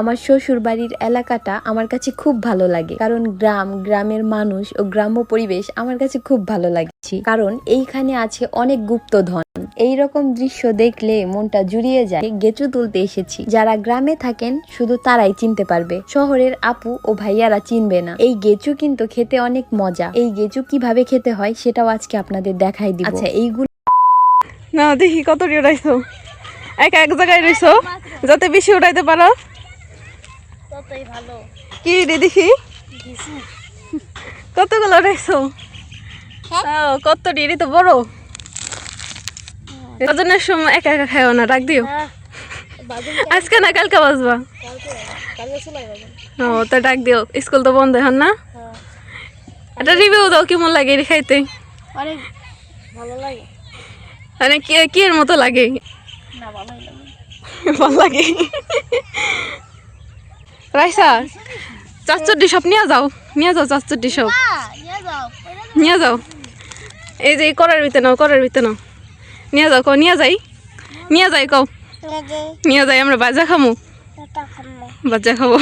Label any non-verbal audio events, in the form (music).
আমার শ্বশুর বাড়ির এলাকাটা আমার কাছে খুব ভালো লাগে। কারণ গ্রাম গ্রামের মানুষ ও গ্রাম্য পরিবেশ আমার কাছে খুব ভালো লাগছে কারণ এইখানে আছে অনেক গুপ্তধন। এই রকম দৃশ্য দেখলে মনটা জুড়িয়ে যায়। গেচু তুলতে এসেছি। যারা গ্রামে থাকেন শুধু তারাই চিনতে পারবে। শহরের আপু ও ভাইয়ারা চিনবে না। এই গেচু কিন্তু খেতে অনেক মজা। এই গেচু কীভাবে খেতে হয় সেটাও আজকে আপনাদের দেখাই দিব। আচ্ছা এইগুলো না দেখি কত উড়াইছো একা এক জায়গায় রইছো? যাতে বেশি উড়াইতে পারো। ততই ভালো। কি রে দেখি? কতগুলো ও, কত ডিরি তো বড়। ওজনের সময় একা একা খাইও না রাখ দিও। হ্যাঁ (laughs) আজকে না কালকে বাজবা। ও তো ডাক দিও স্কুল তো বন্ধ এখন না? হ্যাঁ। এটা রিভিউ দাও কেমন লাগে এটা খাইতে? অনেক ভালো লাগে। মানে কি এর মতো লাগে? না লাগে। (laughs) ভালো লাগে। রাইসা চাচ্চটি সব নিয়ে যাও নিয়ে যাও চাচ্চটি সব নিয়ে যাও। এই যে করার ভিতরে নাও করার ভিতরে নাও। নিয়ে যাও কও নিয়ে যাই। নিয়ে যাই কও। নিয়ে যাই। আমরা বাজা খামু। বাজা খাব।